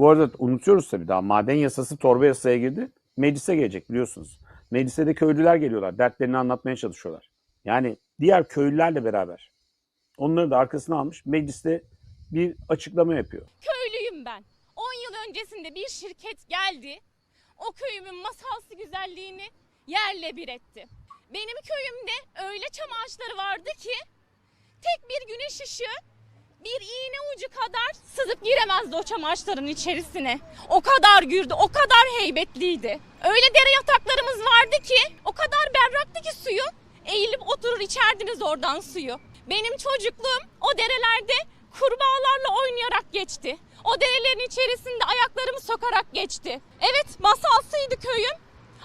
Bu arada unutuyoruz tabii daha maden yasası torba yasaya girdi. Meclise gelecek biliyorsunuz. Meclise de köylüler geliyorlar. Dertlerini anlatmaya çalışıyorlar. Yani diğer köylülerle beraber. Onları da arkasına almış. Mecliste bir açıklama yapıyor. Köylüyüm ben. 10 yıl öncesinde bir şirket geldi. O köyümün masalsı güzelliğini yerle bir etti. Benim köyümde öyle çam ağaçları vardı ki tek bir güneş ışığı bir iğne ucu kadar sızıp giremezdi o çam ağaçlarının içerisine. O kadar gürdü, o kadar heybetliydi. Öyle dere yataklarımız vardı ki o kadar berraktı ki suyu eğilip oturur içerdiniz oradan suyu. Benim çocukluğum o derelerde kurbağalarla oynayarak geçti. O derelerin içerisinde ayaklarımı sokarak geçti. Evet masalsıydı köyüm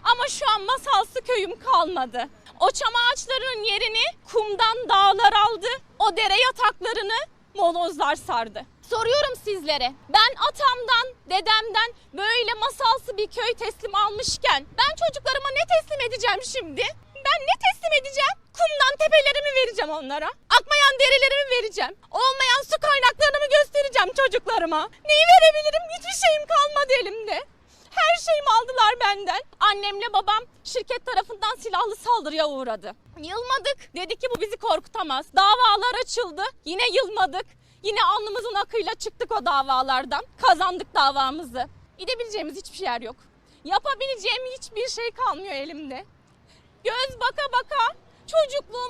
ama şu an masalsı köyüm kalmadı. O çam ağaçlarının yerini kumdan dağlar aldı. O dere yataklarını molozlar sardı. Soruyorum sizlere. Ben atamdan, dedemden böyle masalsı bir köy teslim almışken ben çocuklarıma ne teslim edeceğim şimdi? Ben ne teslim edeceğim? Kumdan tepelerimi vereceğim onlara. Akmayan derelerimi vereceğim. Olmayan su kaynaklarını mı göstereceğim çocuklarıma? Neyi verebilirim? Hiçbir şeyim kalmadı elimde. Her şeyimi aldılar benden. Annemle babam şirket tarafından silahlı saldırıya uğradı. Yılmadık. Dedi ki bu bizi korkutamaz. Davalar açıldı. Yine yılmadık. Yine alnımızın akıyla çıktık o davalardan. Kazandık davamızı. Gidebileceğimiz hiçbir yer yok. Yapabileceğim hiçbir şey kalmıyor elimde. Göz baka baka çocukluğumu